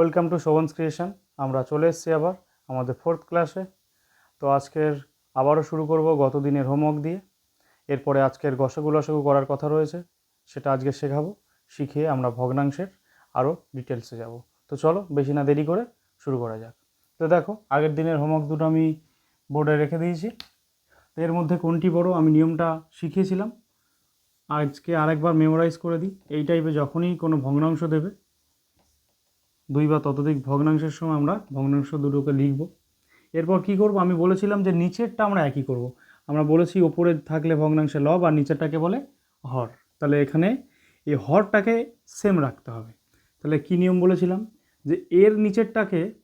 Welcome to Shobhan's creation আমরা চলে এসেছি আবার আমাদের ফোর্থ ক্লাসে তো আজকের আবারও শুরু করব গত দিনের হোমওয়ার্ক দিয়ে। এরপরে আজকের গসগু করার কথা রয়েছে, সেটা আজকে শেখাবো, শিখিয়ে আমরা ভগ্নাংশের আরও ডিটেলসে যাব। তো চলো, বেশি না দেরি করে শুরু করা যাক। তো দেখো, আগের দিনের হোমওয়ার্ক দুটো আমি বোর্ডে রেখে দিয়েছি। এর মধ্যে কোনটি বড় আমি নিয়মটা শিখিয়েছিলাম। আজকে আরেকবার মেমোরাইজ করে দিই। এই টাইপে যখনই কোনো ভগ্নাংশ দেবে দুই বা ততোধিক ভগ্নাংশের সময় আমরা ভগ্নাংশ দুটোকে লিখব। এরপর কি করব? আমি বলেছিলাম যে নিচেরটা আমরা একই করব। আমরা বলেছি ওপরে থাকলে ভগ্নাংশে লব আর নিচেরটাকে বলে হর। তাহলে এখানে এই হরটাকে সেম রাখতে হবে। তাহলে কি নিয়ম বলেছিলাম? যে এর নিচেরটাকে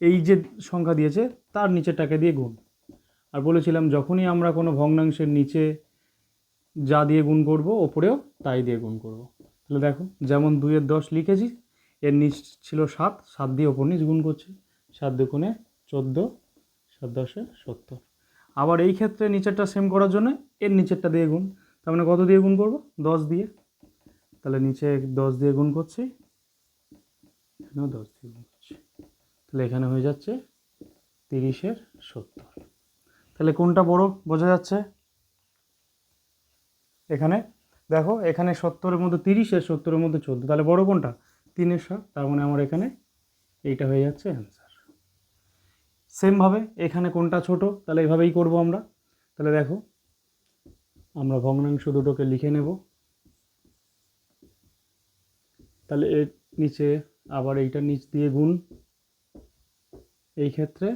এই যে সংখ্যা দিয়েছে, তার নিচেরটাকে দিয়ে গুণ। আর বলেছিলাম যখনই আমরা কোনো ভগ্নাংশের নিচে যা দিয়ে গুণ করব, ওপরেও তাই দিয়ে গুণ করব। তাহলে দেখো, যেমন দুইয়ের দশ লিখেছি এর নিচ ছিল সাত সাত দিয়ে ওপর নিচ গুণ করছি। সাত দুগুণে চোদ্দ, সাত দশে সত্তর। আবার এই ক্ষেত্রে নিচেরটা সেম করার জন্য এর নিচেরটা দিয়ে গুণ। তার মানে কত দিয়ে গুণ করব? দশ দিয়ে। তাহলে নিচে দশ দিয়ে গুণ করছি। এখানেও দশ দিয়ে গুণ করছি। তাহলে এখানে হয়ে যাচ্ছে তিরিশের সত্তর। তাহলে কোনটা বড় বোঝা যাচ্ছে? এখানে দেখো, এখানে সত্তরের মধ্যে তিরিশ আর সত্তরের মধ্যে চোদ্দ। তাহলে বড় কোনটা? তিনের সাত তার মানে আমার এখানে এইটা হয়ে যাচ্ছে অ্যান্সার সেমভাবে এখানে কোনটা ছোট, তাহলে এইভাবেই করব আমরা। তাহলে দেখো, আমরা ভগ্নাংশ দুটোকে লিখে নেব। তাহলে এর নিচে আবার এইটা নিচ দিয়ে গুণ। এই ক্ষেত্রে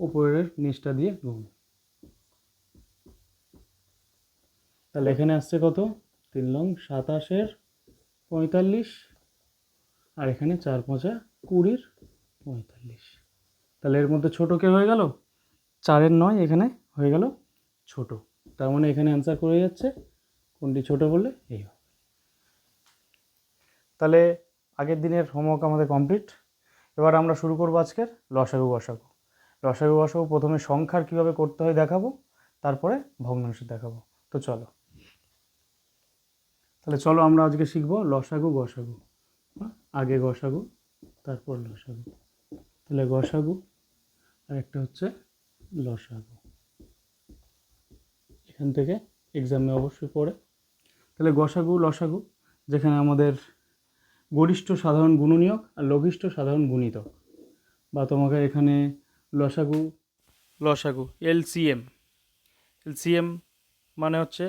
উপরের নিচটা দিয়ে গুণ। তাহলে এখানে আসছে কত? তিন লং সাতাশের পঁয়তাল্লিশ। আর এখানে চার পাঁচা কুড়ির পঁয়তাল্লিশ। তাহলে এর মধ্যে ছোটো কে হয়ে গেল? চারের নয় এখানে হয়ে গেল ছোট। তার মানে এখানে অ্যান্সার করে যাচ্ছে, কোনটি ছোট বললে এই হবে। তাহলে আগের দিনের হোমওয়ার্ক আমাদের কমপ্লিট এবার আমরা শুরু করব আজকের লসাগু গসাগু লসাগু গসাগু প্রথমে সংখ্যার কীভাবে করতে হয় দেখাবো, তারপরে ভগ্নাংশ দেখাবো। তো চলো। তাহলে চলো আমরা আজকে শিখব লসাগু হ্যাঁ? আগে গসাগু, তারপর লসাগু। তাহলে গসাগু, আর একটা হচ্ছে লসাগু। এখান থেকে এক্সামে অবশ্যই পড়ে। তাহলে গসাগু, লসাগু, যেখানে আমাদের গরিষ্ঠ সাধারণ গুণনীয়ক আর লঘিষ্ঠ সাধারণ গুণিতক। বা তোমাকে এখানে লসাগু লসাগু, এলসিএম। এলসিএম মানে হচ্ছে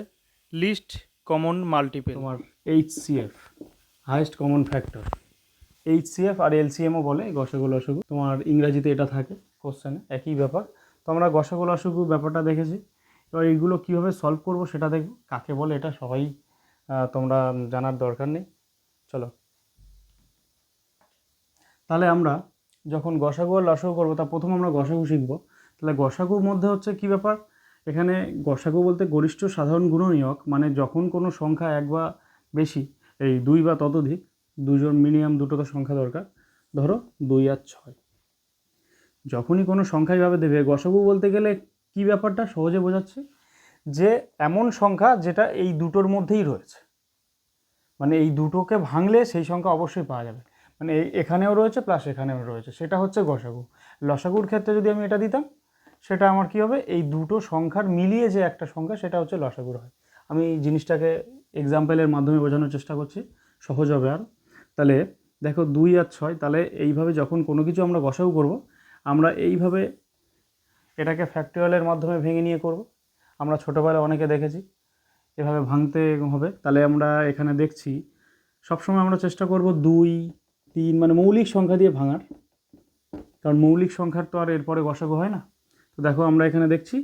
লিস্ট কমন মাল্টিপল। তোমার HCF, highest common factor. HCF আর এলসিএমও বলে গসাগু লসাগু তোমার ইংরাজিতে এটা থাকে কোশ্চেনে একই ব্যাপার। তো আমরা গসাগু লসাগু ব্যাপারটা দেখেছি। এবার এইগুলো কীভাবে সলভ করব সেটা দেখব। কাকে বলে এটা সবাই তোমরা জানার দরকার নেই। চলো। তাহলে আমরা যখন গসাগু আর লসাগু করব, তা প্রথম আমরা গসাগু শিখব। তাহলে গসাগুর মধ্যে হচ্ছে কি ব্যাপার? এখানে গসাগু বলতে গরিষ্ঠ সাধারণ গুণনীয়ক মানে যখন কোনো সংখ্যা এক বা বেশি, এই দুই বা ততোধিক দুজন মিনিমাম দুটো তো সংখ্যা দরকার। ধরো দুই আর ছয়। যখনই কোনো সংখ্যা এইভাবে দেবে গসাগু বলতে গেলে কি ব্যাপারটা সহজে বোঝাচ্ছে? যে এমন সংখ্যা যেটা এই দুটোর মধ্যেই রয়েছে। মানে এই দুটোকে ভাঙলে সেই সংখ্যা অবশ্যই পাওয়া যাবে। মানে এখানেও রয়েছে প্লাস এখানেও রয়েছে। সেটা হচ্ছে গসাগু লসাগুর ক্ষেত্রে যদি আমি এটা দিতাম, সেটা আমার কি হবে? এই দুটো সংখ্যার মিলিয়ে যে একটা সংখ্যা, সেটা হচ্ছে লসাগুর হয়। আমি জিনিসটাকে এক্সাম্পলের মাধ্যমে বোঝানোর চেষ্টা করছি। সহজ হবে আর। তাহলে দেখো দুই আর ছয়, তাহলে এইভাবে যখন কোনো কিছু আমরা গসাগু করব, আমরা এইভাবে এটাকে ফ্যাক্টরিয়ালের মাধ্যমে ভেঙে নিয়ে করব। আমরা ছোটোবেলায় অনেকে দেখেছি, এভাবে ভাঙতে হবে। তাহলে আমরা এখানে দেখছি, সবসময় আমরা চেষ্টা করব দুই, তিন মানে মৌলিক সংখ্যা দিয়ে ভাঙার। কারণ মৌলিক সংখ্যার তো আর এরপরে গসাগু হয় না। তো দেখো আমরা এখানে দেখছি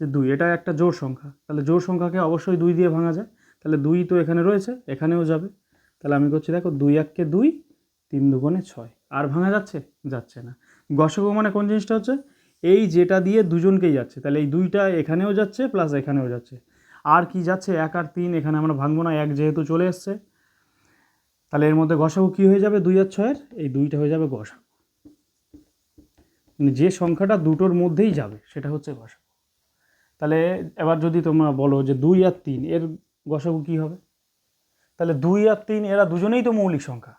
যে দুই, এটা একটা জোর সংখ্যা। তাহলে জোড় সংখ্যাকে অবশ্যই দুই দিয়ে ভাঙা যায়। তাহলে দুই তো এখানে রয়েছে, এখানেও যাবে। তাহলে আমি করছি দেখো দুই এককে দুই, তিন দুগুণে ছয়। আর ভাঙা যাচ্ছে? যাচ্ছে না। গসাগু মানে কোন জিনিসটা হচ্ছে? এই যেটা দিয়ে দুজনকেই যাচ্ছে। তাহলে এই দুইটা এখানেও যাচ্ছে প্লাস এখানেও যাচ্ছে। আর কি যাচ্ছে? এক আর তিন, এখানে আমরা ভাঙবো না, এক যেহেতু চলে এসছে। তাহলে এর মধ্যে গসাগু কী হয়ে যাবে? দুই আর ছয়ের? এই দুইটা হয়ে যাবে গসাগু। মানে যে সংখ্যাটা দুটোর মধ্যেই যাবে, সেটা হচ্ছে গসাগু। তাহলে এবার যদি তোমরা বলো যে দুই আর তিন, এর গসাগু কী হবে? তাহলে দুই আর তিন, এরা দুজনেই তো মৌলিক সংখ্যা।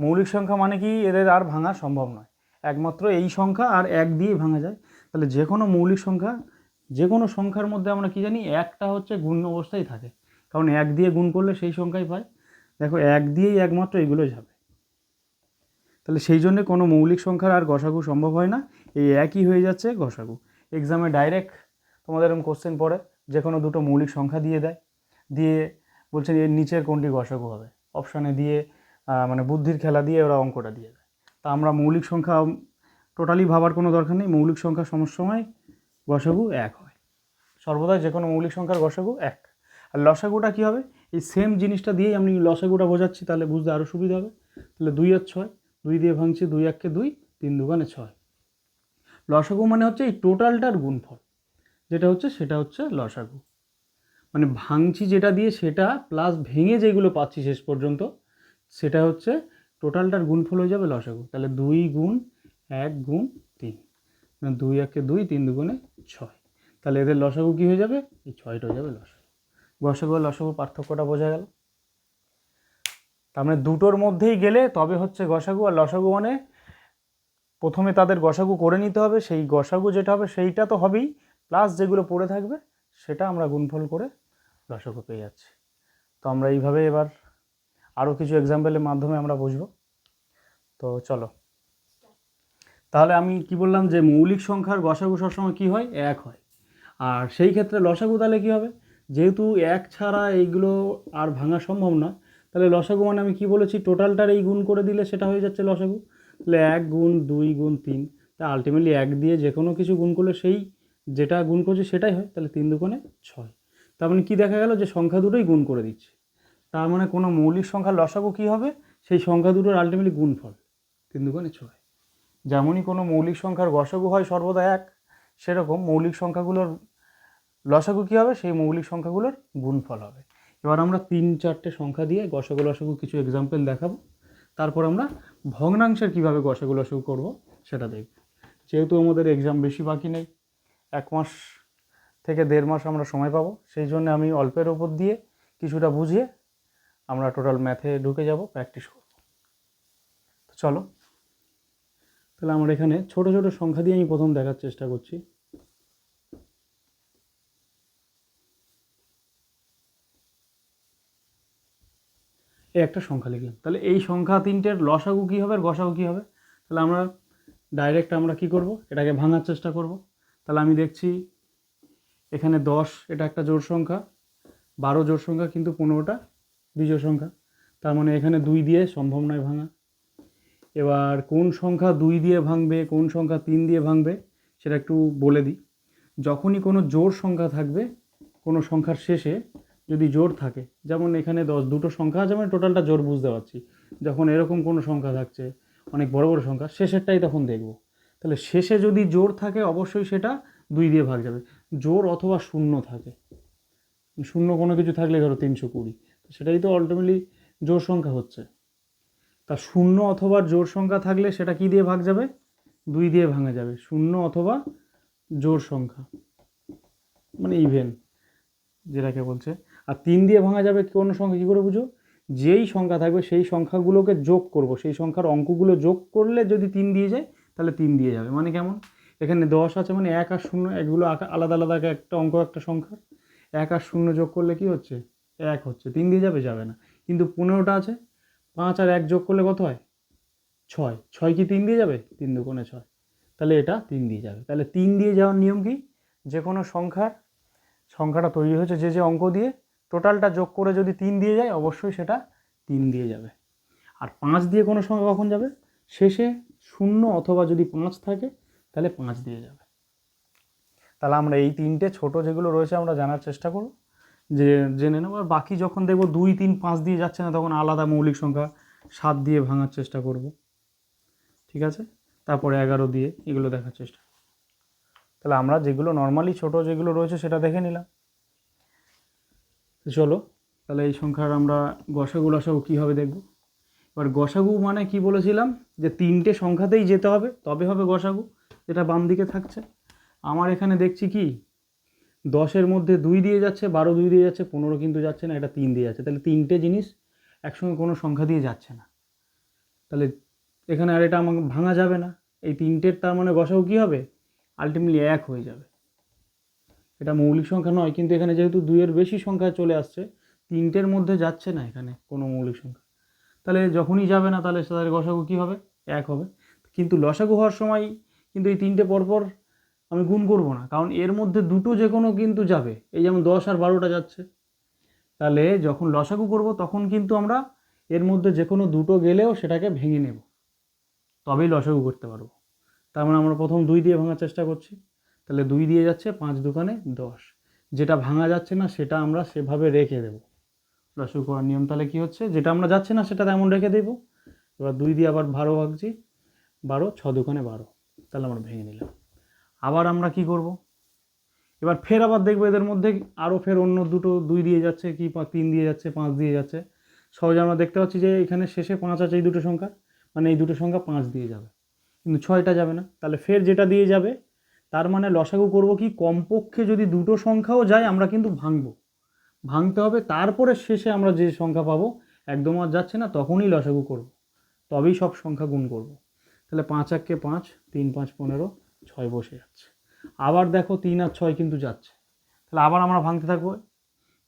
মৌলিক সংখ্যা মানে কি? এদের আর ভাঙা সম্ভব নয়। একমাত্র এই সংখ্যা আর এক দিয়েই ভাঙা যায়। তাহলে যে কোনো মৌলিক সংখ্যা, যে কোনো সংখ্যার মধ্যে আমরা কি জানি? একটা হচ্ছে গুণ অবস্থায় থাকে। কারণ এক দিয়ে গুণ করলে সেই সংখ্যাই পায়। দেখো, এক দিয়েই একমাত্র এগুলো যাবে। তাহলে সেই জন্যে কোনো মৌলিক সংখ্যার আর গসাগু সম্ভব হয় না। এই একই হয়ে যাচ্ছে গসাগু। এক্সামে ডাইরেক্ট তোমাদের এরকম কোশ্চেন পড়ে। যে কোনো দুটো মৌলিক সংখ্যা দিয়ে দেয়। দিয়ে বলছেন এর নিচের কোনটি গসাগু হবে? অপশানে দিয়ে মানে বুদ্ধির খেলা দিয়ে ওরা অঙ্কটা দিয়ে দেয়। তা আমরা মৌলিক সংখ্যা টোটালি ভাবার কোনো দরকার নেই। মৌলিক সংখ্যা সময় গসাগু এক হয়। সর্বদাই যে কোনো মৌলিক সংখ্যার গসাগু এক। আর লসাগুটা কী হবে? এই সেম জিনিসটা দিয়েই আমি লসাগুটা বোঝাচ্ছি, তাহলে বুঝতে আরও সুবিধা হবে। তাহলে দুই আর ছয়, দুই দিয়ে ভাঙছি দুই এককে দুই, তিন দুগানে ছয়। লসাগু মানে হচ্ছে এই টোটালটার গুণফল। যেটা হচ্ছে, সেটা হচ্ছে লসাগু। মানে ভাঙছি যেটা দিয়ে সেটা প্লাস ভেঙে যেগুলো পাচ্ছি শেষ পর্যন্ত, সেটা হচ্ছে টোটালটার গুণফল হয়ে যাবে লসাগু তাহলে দুই গুণ এক গুণ তিন। মানে দুই একে দুই, তিন দুগুণে ছয়। তাহলে এদের লসাগু কী হয়ে যাবে? এই ছয়টা হয়ে যাবে লসাগু গসাগু আর লসাগু পার্থক্যটা বোঝা গেল। তার মানে দুটোর মধ্যেই গেলে তবে হচ্ছে গসাগু আর লসাগু মানে প্রথমে তাদের গসাগু করে নিতে হবে। সেই গসাগু যেটা হবে সেইটা তো হবেই প্লাস যেগুলো পড়ে থাকবে সেটা আমরা গুণফল করে লসাগু পেয়ে যাচ্ছি। তো আমরা এইভাবে এবার আরও কিছু এক্সাম্পলের মাধ্যমে আমরা বুঝব। তো চলো। তাহলে আমি কি বললাম যে মৌলিক সংখ্যার গসাগু সবসময় কী হয়? এক হয়। আর সেই ক্ষেত্রে লসাগু তাহলে কী হবে? যেহেতু এক ছাড়া এইগুলো আর ভাঙা সম্ভব না, তাহলে লসাগু মানে আমি কি বলেছি? টোটালটার এই গুণ করে দিলে সেটা হয়ে যাচ্ছে লসাগু। তাহলে এক গুণ দুই গুণ তিন, তা আলটিমেটলি এক দিয়ে যে কোনো কিছু গুণ করলে সেই যেটা গুণ করছে সেটাই হয়, তাহলে তিন দুগুণে ছয়। তার মানে কী দেখা গেল যে সংখ্যা দুটোই গুণ করে দিচ্ছে। তার মানে কোনো মৌলিক সংখ্যার লসাগু কী হবে? সেই সংখ্যা দুটোর আলটিমেটলি গুণফল, তিন দুগুণে ছয়। যেমনই কোনো মৌলিক সংখ্যার গসাগু হয় সর্বদা এক, সেরকম মৌলিক সংখ্যাগুলোর লসাগু কী হবে? সেই মৌলিক সংখ্যাগুলোর গুণফল হবে। এবার আমরা তিন চারটে সংখ্যা দিয়ে গসাগু লসাগু কিছু এক্সাম্পল দেখাবো। তারপর আমরা ভগ্নাংশের কীভাবে গসাগু লসাগু করব সেটা দেখব। যেহেতু আমাদের এক্সাম বেশি বাকি নেই এক মাস থেকে দেড় মাস আমরা সময় পাবো। সেই জন্য আমি অল্পের ওপর দিয়ে কিছুটা বুঝিয়ে আমরা টোটাল ম্যাথে ঢুকে যাব প্র্যাকটিস করব। তো চলো, তাহলে আমরা এখানে ছোট ছোট সংখ্যা দিয়ে আমি প্রথম দেখার চেষ্টা করছি। এই একটা সংখ্যা লিখলাম। তাহলে এই সংখ্যা তিনটের লসাগু কী হবে আর গসাগু কী হবে? তাহলে আমরা ডাইরেক্ট আমরা কি করব? এটাকে ভাঙার চেষ্টা করব। তাহলে আমি দেখছি এখানে দশ, এটা একটা জোড় সংখ্যা। বারো জোড় সংখ্যা কিন্তু পনেরোটা বিজোড় সংখ্যা। তার মানে এখানে দুই দিয়ে সম্ভব নয় ভাঙা। এবার কোন সংখ্যা দুই দিয়ে ভাঙবে, কোন সংখ্যা তিন দিয়ে ভাঙবে, সেটা একটু বলে দিই। যখনই কোনো জোর সংখ্যা থাকবে, কোনো সংখ্যার শেষে যদি জোর থাকে, যেমন এখানে দশ, দুটো সংখ্যা আছে মানে টোটালটা জোর বুঝতে পারছি। যখন এরকম কোনো সংখ্যা থাকছে, অনেক বড় বড় সংখ্যা, শেষেরটাই তখন দেখব। তাহলে শেষে যদি জোর থাকে অবশ্যই সেটা দুই দিয়ে ভাগ যাবে। জোর অথবা শূন্য থাকে। শূন্য কোনো কিছু থাকলে ধরো তিনশো কুড়ি। সেটাই তো আলটিমেটলি জোর সংখ্যা হচ্ছে। তা শূন্য অথবা জোর সংখ্যা থাকলে সেটা কি দিয়ে ভাগ যাবে? দুই দিয়ে ভাঙা যাবে। শূন্য অথবা জোর সংখ্যা। মানে ইভেন যেটাকে বলছে। আর তিন দিয়ে ভাঙা যাবে কোনো সংখ্যা? কী করে বুঝো? যেই সংখ্যা থাকবে সেই সংখ্যাগুলোকে যোগ করব। সেই সংখ্যার অঙ্কগুলো যোগ করলে যদি তিন দিয়ে যায় তাহলে তিন দিয়ে যাবে। মানে কেমন? এখানে দশ আছে মানে এক আর শূন্য, এগুলো আলাদা আলাদা একটা অঙ্ক, একটা সংখ্যা। এক আর শূন্য যোগ করলে কি হচ্ছে? এক হচ্ছে। তিন দিয়ে যাবে? যাবে না। কিন্তু পনেরোটা আছে। পাঁচ আর এক যোগ করলে কত হয়? ছয়। ছয় কি তিন দিয়ে যাবে? তিন দুগুণে ছয়। তাহলে এটা তিন দিয়ে যাবে। তাহলে তিন দিয়ে যাওয়ার নিয়ম কি? যে কোনো সংখ্যার, সংখ্যাটা তৈরি হয়েছে যে যে অঙ্ক দিয়ে, টোটালটা যোগ করে যদি তিন দিয়ে যায়, অবশ্যই সেটা তিন দিয়ে যাবে। আর পাঁচ দিয়ে কোনো সংখ্যা কখন যাবে? শেষে শূন্য অথবা যদি পাঁচ থাকে, তাহলে পাঁচ দিয়ে যাবে। তাহলে আমরা এই তিনটে ছোট যেগুলো রয়েছে আমরা জানার চেষ্টা করব। যে জেনে নেব, আর বাকি যখন দেখব দুই, তিন, পাঁচ দিয়ে যাচ্ছে না, তখন আলাদা মৌলিক সংখ্যা সাত দিয়ে ভাঙার চেষ্টা করব। ঠিক আছে? তারপরে এগারো দিয়ে এগুলো দেখার চেষ্টা তাহলে আমরা যেগুলো নর্মালি ছোট যেগুলো রয়েছে সেটা দেখে নিলাম। চলো, তাহলে এই সংখ্যার আমরা গসাগু লসাগু কীভাবে দেখব? এবার গসাগু মানে কি বলেছিলাম? যে তিনটে সংখ্যাতেই যেতে হবে, তবে হবে গসাগু, যেটা বাম দিকে থাকছে। আমার এখানে দেখছি কি? দশের মধ্যে দুই দিয়ে যাচ্ছে, বারো দুই দিয়ে যাচ্ছে, পনেরো কিন্তু যাচ্ছে না, এটা তিন দিয়ে যাচ্ছে। তাহলে তিনটে জিনিস একসঙ্গে কোনো সংখ্যা দিয়ে যাচ্ছে না। তাহলে এখানে আর এটা আমাকে ভাঙা যাবে না। এই তিনটের তার মানে গসাগু কী হবে? আলটিমেটলি এক হয়ে যাবে। এটা মৌলিক সংখ্যা নয়, কিন্তু এখানে যেহেতু দুইয়ের বেশি সংখ্যা চলে আসছে, তিনটের মধ্যে যাচ্ছে না এখানে কোনো মৌলিক সংখ্যা। তাহলে যখনই যাবে না, তাহলে তাদের গসাগু কী হবে? এক হবে। কিন্তু লসাগু হওয়ার সময় কিন্তু এই তিনটে পরপর আমি গুণ করব না। কারণ এর মধ্যে দুটো যে কোনো কিন্তু যাবে। এই যেমন দশ আর বারোটা যাচ্ছে। তাহলে যখন লসাগু করব, তখন কিন্তু আমরা এর মধ্যে যে কোনো দুটো গেলেও সেটাকে ভেঙে নেব। তবেই লসাগু করতে পারব। তার মানে আমরা প্রথম দুই দিয়ে ভাঙার চেষ্টা করছি। তাহলে দুই দিয়ে যাচ্ছে পাঁচ দোকানে দশ। যেটা ভাঙা যাচ্ছে না, সেটা আমরা সেভাবে রেখে দেবো। লসাগু করার নিয়ম তাহলে কী হচ্ছে? যেটা আমরা যাচ্ছে না সেটা তেমন রেখে দেবো। এবার দুই দিয়ে আবার বারো ভাগছি। বারো, ছ দোকানে বারো। তাহলে আমরা ভেঙে নিলাম। আবার আমরা কি করব? এবার ফের আবার দেখব এদের মধ্যে আরও ফের অন্য দুটো দুই দিয়ে যাচ্ছে কি তিন দিয়ে যাচ্ছে, পাঁচ দিয়ে যাচ্ছে। সহজে আমরা দেখতে পাচ্ছি যে এখানে শেষে পাঁচ আছে এই দুটো সংখ্যা। মানে এই দুটো সংখ্যা পাঁচ দিয়ে যাবে। কিন্তু ছয়টা যাবে না। তাহলে ফের যেটা দিয়ে যাবে, তার মানে লসাগু করব কি? কমপক্ষে যদি দুটো সংখ্যাও যায়, আমরা কিন্তু ভাঙবো। ভাঙতে হবে। তারপরে শেষে আমরা যে সংখ্যা পাবো, একদম আর যাচ্ছে না, তখনই লসাগু করব। তবেই সব সংখ্যা গুণ করব। তাহলে পাঁচ এককে পাঁচ, তিন, পাঁচ, পনেরো, ছয় বসে যাচ্ছে। আবার দেখো তিন আর ছয় কিন্তু যাচ্ছে। তাহলে আবার আমরা ভাঙতে থাকব।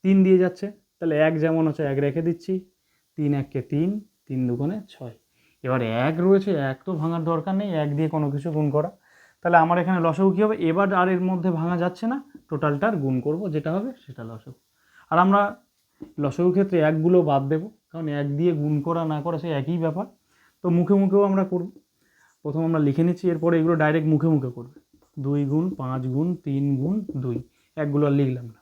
তিন দিয়ে যাচ্ছে। তাহলে এক যেমন আছে, এক রেখে দিচ্ছি। তিন এককে তিন তিন দুগুণে ছয়। এবার এক রয়েছে, এক তো ভাঙার দরকার নেই, এক দিয়ে কোনো কিছু গুণ করা। তাহলে আমার এখানে লসাগু কী হবে? এবার আর এর মধ্যে ভাঙা যাচ্ছে না, টোটালটার গুণ করব, যেটা হবে সেটা লসাগু। আর আমরা লসাগু ক্ষেত্রে একগুলো বাদ দেবো, কারণ এক দিয়ে গুণ করা না করা সেই একই ব্যাপার। তো মুখে মুখেও আমরা করব। প্রথম আমরা লিখে নিচ্ছি, এরপরে এগুলো ডাইরেক্ট মুখে মুখে করবে। দুই গুণ, পাঁচ গুণ, তিন গুণ, দুই। একগুলো আর লিখলাম না।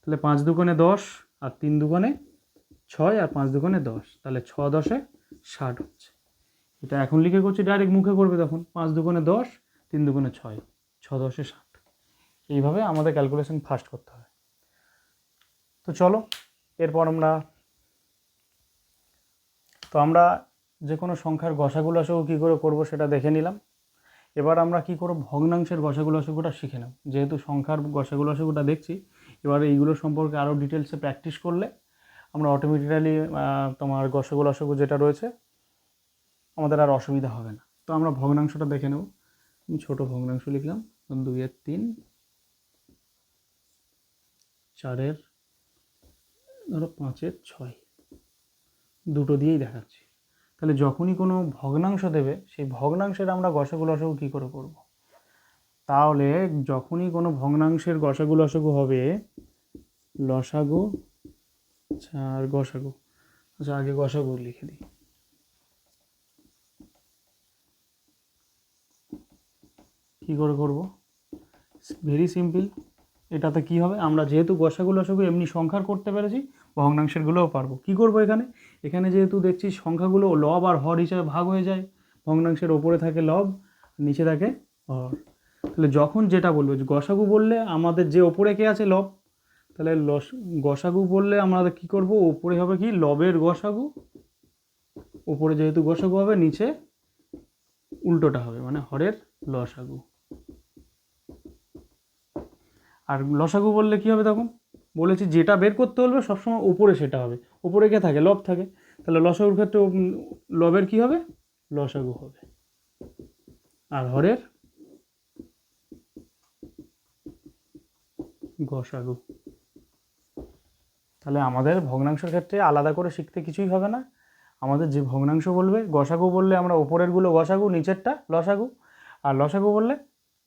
তাহলে পাঁচ দুগুণে দশ আর তিন দুগুণে ছয় আর পাঁচ দুগুণে দশ। তাহলে ছ দশে ষাট হচ্ছে। এটা এখন লিখে করছি ডাইরেক্ট মুখে করবে তখন। পাঁচ দুগুণে দশ, তিন দুগুণে ছয়। ছ দশে ষাট। এইভাবে আমাদের ক্যালকুলেশন ফার্স্ট করতে হবে তো চলো, এরপর আমরা, তো আমরা যে কোনো সংখ্যার গসাগু লসাগু কী করে করব সেটা দেখে নিলাম। এবার আমরা কি করব? ভগ্নাংশের গসাগু লসাগুটা শিখে নেব। যেহেতু সংখ্যার গসাগু লসাগুটা দেখছি, এবার এইগুলো সম্পর্কে আরও ডিটেলসে প্র্যাকটিস করলে আমরা অটোমেটিক্যালি তোমার গসাগু লসাগু যেটা রয়েছে, আমাদের আর অসুবিধা হবে না। তো আমরা ভগ্নাংশটা দেখে নেব। আমি ছোটো ভগ্নাংশ লিখলাম। দুইয়ের তিন, চারের ধরো পাঁচের ছয়। দুটো দিয়েই দেখাচ্ছি। তাহলে যখনই কোনো ভগ্নাংশ দেবে, সেই ভগ্নাংশের আমরা গসাগু লসাগু কী করে করব? তাহলে যখনই কোনো ভগ্নাংশের গসাগু লসাগু হবে, লসাগু আচ্ছা আর গসাগু। আচ্ছা আগে গসাগু লিখে দিই। কী করে করব? Very simple. এটাতে কি হবে? আমরা যেহেতু গসাগু লসাগু এমনি সংখ্যার করতে পেরেছি ভগ্নাংশেরগুলোও পারব। কি করব এখানে? এখানে যেহেতু দেখছি সংখ্যাগুলো লব আর হর হিসাবে ভাগ হয়ে যায়, ভগ্নাংশের ওপরে থাকে লব, নিচে থাকে হর। তাহলে যখন যেটা বলবে, গসাগু বললে আমাদের যে ওপরে কে আছে? লব। তাহলে লস, গসাগু বললে আমরা কি করব? ওপরে হবে কি? লবের গসাগু। ওপরে যেহেতু গসাগু হবে, নিচে উল্টোটা হবে মানে হরের লসাগু। আর লসাগু বললে কি হবে তখন? বলেছি যেটা বের করতে বলবে সবসময় ওপরে সেটা হবে। ওপরে কে থাকে, লব থাকে। তাহলে লসাগুর ক্ষেত্রে লবের কি হবে? লসাগু হবে। আর হরের? গসাগু। তাহলে আমাদের ভগ্নাংশের ক্ষেত্রে আলাদা করে শিখতে কিছুই হবে না। আমাদের যে ভগ্নাংশ বলবে, গসাগু বললে আমরা ওপরেরগুলো গসাগু, নিচেরটা লসাগু। আর লসাগু বললে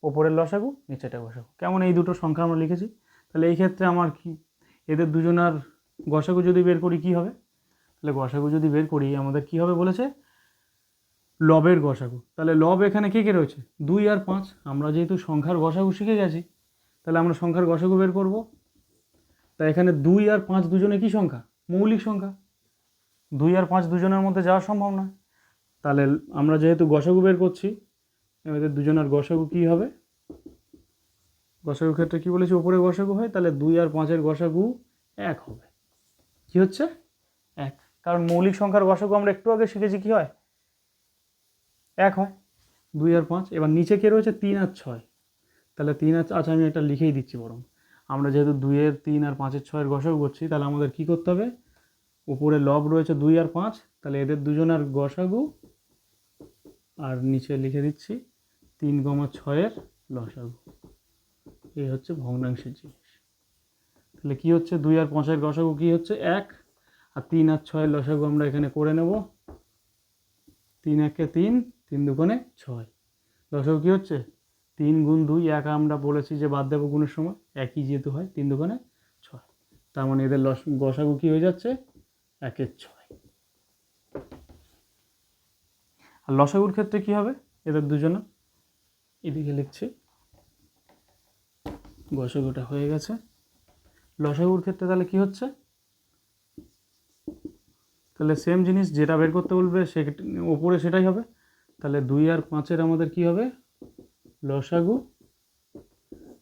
ওপরের লসাগু, নিচেরটা গসাগু। কেমন এই দুটো সংখ্যা আমরা লিখেছি? তাহলে এই ক্ষেত্রে আমার কি? এদের দুজনার গসাগু যদি বের করি কি হবে? তাহলে গসাগু যদি বের করি, আমাদের কি হবে বলেছে? লবের গসাগু। তাহলে লব এখানে কে কে রয়েছে? দুই আর পাঁচ। আমরা যেহেতু সংখ্যার গসাগু শিখে গেছি, তাহলে আমরা সংখ্যার গসাগু বের করব। তা এখানে দুই আর পাঁচ দুজনে কি সংখ্যা? মৌলিক সংখ্যা। দুই আর পাঁচ দুজনের মধ্যে যাওয়া সম্ভব না তাহলে আমরা যেহেতু গসাগু বের করছি, এদের দুজনের গসাগু কী হবে? গসাগুর ক্ষেত্রে কী বলেছি? ওপরে গসাগু হয়, তাহলে দুই আর পাঁচের গসাগু এক হবে। কি হচ্ছে? এক। কারণ মৌলিক সংখ্যার গসাগু আমরা একটু আগে শিখেছি, কি হয়? এক হয়। দুই আর পাঁচ, এবার নিচে কে রয়েছে? তিন আর ছয়। তাহলে তিন আর আচ্ছা আমি এটা লিখেই দিচ্ছি বরং। আমরা যেহেতু দুইয়ের তিন আর পাঁচের ছয়ের গসাগু করছি, তাহলে আমাদের কি করতে হবে? উপরে লব রয়েছে দুই আর পাঁচ, তাহলে এদের দুজনের গসাগু, আর নিচে লিখে দিচ্ছি, তিন কমা ছয়ের লসাগু। এই হচ্ছে ভগ্নাংশের জিনিস। তাহলে কী হচ্ছে? দুই আর পাঁচের লসাগু কী হচ্ছে? এক। আর তিন আর ছয়ের লসাগু আমরা এখানে করে নেব। তিন একে তিন তিন দুগুণে ছয়। লসাগু কী হচ্ছে? তিন গুণ দুই, এক আমরা বলেছি যে বাদ দেবো গুণের সময় একই যেহেতু হয়, তিন দুগুণে ছয়। তার মানে এদের লস গসাগু কী হয়ে যাচ্ছে? একের ছয়। আর লসাগুর ক্ষেত্রে কী হবে? এদের দুজনে এদিকে লিখছি। গসাগুটা হয়ে গেছে। লসাগুর ক্ষেত্রে তাহলে কি হচ্ছে? তাহলে সেম জিনিস যেটা বের করতে বলবে সে ওপরে সেটাই হবে। তাহলে দুই আর পাঁচের আমাদের কি হবে? লসাগু।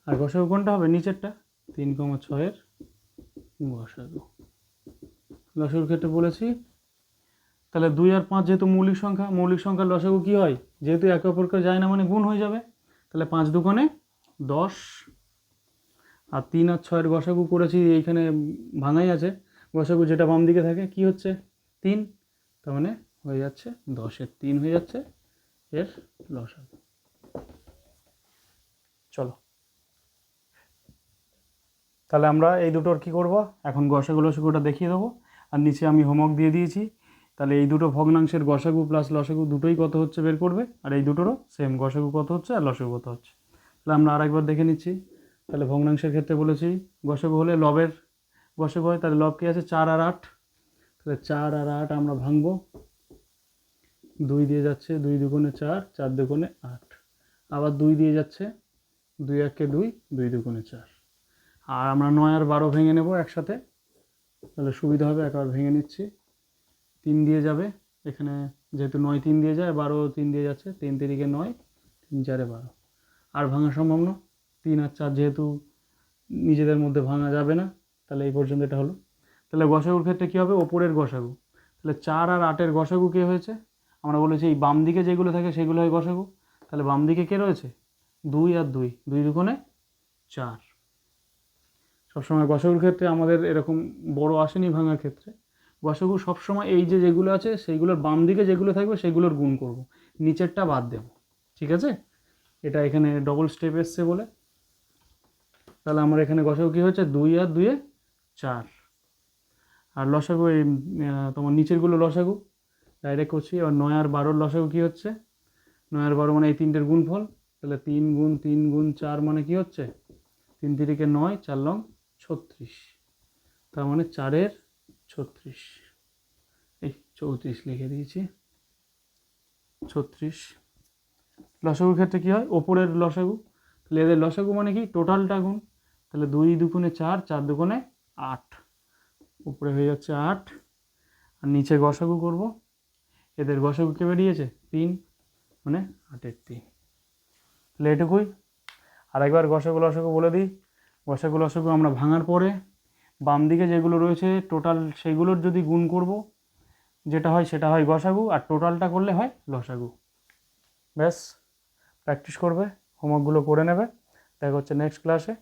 আর গসাগু কোনটা হবে? নিচেরটা। তিন কমা ছয়ের গসাগু লসাগুর ক্ষেত্রে বলেছি। তাহলে দুই আর পাঁচ যেহেতু মৌলিক সংখ্যা, মৌলিক সংখ্যার লসাগু কী হয়? যেহেতু একে অপরকে যায় না মানে গুণ হয়ে যাবে। তাহলে পাঁচ দুকোণে দশ আর তিন আর ছয়ের গসাগু করেছি, এইখানে ভাঙাই আছে। গসাগু যেটা বাম দিকে থাকে, কি হচ্ছে? তিন, তার মানে হয়ে যাচ্ছে দশের তিন হয়ে যাচ্ছে, এর লসাগু চলো। তাহলে আমরা এই দুটোর কি করব? এখন গসাগু লসাগুটা দেখিয়ে দেবো। আর নিচে আমি হোমওয়ার্ক দিয়ে দিয়েছি। তাহলে এই দুটো ভগ্নাংশের গসাগু প্লাস লসাগু দুটোই কত হচ্ছে বের করবে? আর এই দুটোরও সেম গসাগু কত হচ্ছে আর লসাগু কত হচ্ছে। তাহলে আমরা আরেকবার দেখে নিচ্ছি। তাহলে ভগ্নাংশের ক্ষেত্রে বলেছি গসাগু হলে লবের গসাগু হয়, তাহলে লব কি আছে? চার আর আট। তাহলে চার আর আট আমরা ভাঙবো। দুই দিয়ে যাচ্ছে দুই দুগুণে চার চার দুগুণে আট। আবার দুই দিয়ে যাচ্ছে দুই একে দুই দুই দুগুণে চার। আর আমরা নয় আর বারো ভেঙে নেব একসাথে। তাহলে সুবিধা হবে, একবার ভেঙে নিচ্ছি। তিন দিয়ে যাবে, এখানে যেহেতু নয় তিন দিয়ে যায়, বারো তিন দিয়ে যাচ্ছে, তিন তিরিকে নয়, তিন চারে বারো। আর ভাঙা সম্ভব না। তিন আর চার যেহেতু নিজেদের মধ্যে ভাঙা যাবে না, তাহলে এই পর্যন্ত এটা হলো। তাহলে গসাগুর ক্ষেত্রে কী হবে? ওপরের গসাগু। তাহলে চার আর আটের গসাগু কে হয়েছে? আমরা বলেছি এই বাম দিকে যেগুলো থাকে সেগুলো হয় গসাগু। তাহলে বাম দিকে কে রয়েছে? দুই আর দুই। দুই দুগুণে চার। সবসময় গসাগুর ক্ষেত্রে আমাদের এরকম বড় আসেনি ভাঙার ক্ষেত্রে। গসাগু সবসময় এই যে যেগুলো আছে, সেইগুলোর বাম দিকে যেগুলো থাকবে, সেগুলোর গুণ করব। নিচেরটা বাদ দেব। ঠিক আছে? এটা এখানে ডবল স্টেপ এসছে বলে। তাহলে আমার এখানে গসাগু কী হচ্ছে দুই আর দুয়ে চার। আর লসাগু এই তোমার নিচেরগুলো লসাগু ডাইরেক্ট করছি। এবার নয় আর বারোর লসাগু কী হচ্ছে? নয় আর বারো মানে এই তিনটের গুণফল। তাহলে তিন গুণ তিন গুণ চার মানে কি হচ্ছে? তিন তিরিকে নয়, চার লং ছত্রিশ। তার মানে চারের ছত্রিশ। এই চৌত্রিশ লিখে দিয়েছি। ছত্রিশ। লসাগুর ক্ষেত্রে কী হয়? ওপরের লসাগু। তাহলে এদের লসাগু মানে কি? টোটালটা গুণ। তাহলে দুই দুগুণে চার চার দুগুণে আট। উপরে হয়ে যাচ্ছে আট। আর নিচে গসাগু করব। এদের গসাগু কে বেরিয়েছে? তিন মানে আটের তিন। তাহলে এটুকুই। আরেকবার গসাগু লসাগু বলে দিই। গসাগু লসাগু আমরা ভাঙার পরে বাম দিকে যেগুলো রয়েছে, টোটাল সেগুলোর যদি গুণ করব, যেটা হয় সেটা হয় গসাগু, আর টোটালটা করলে হয় লসাগু। ব্যাস প্র্যাকটিস করবে হোমওয়ার্কগুলো করে নেবে। দেখা হচ্ছে নেক্সট ক্লাসে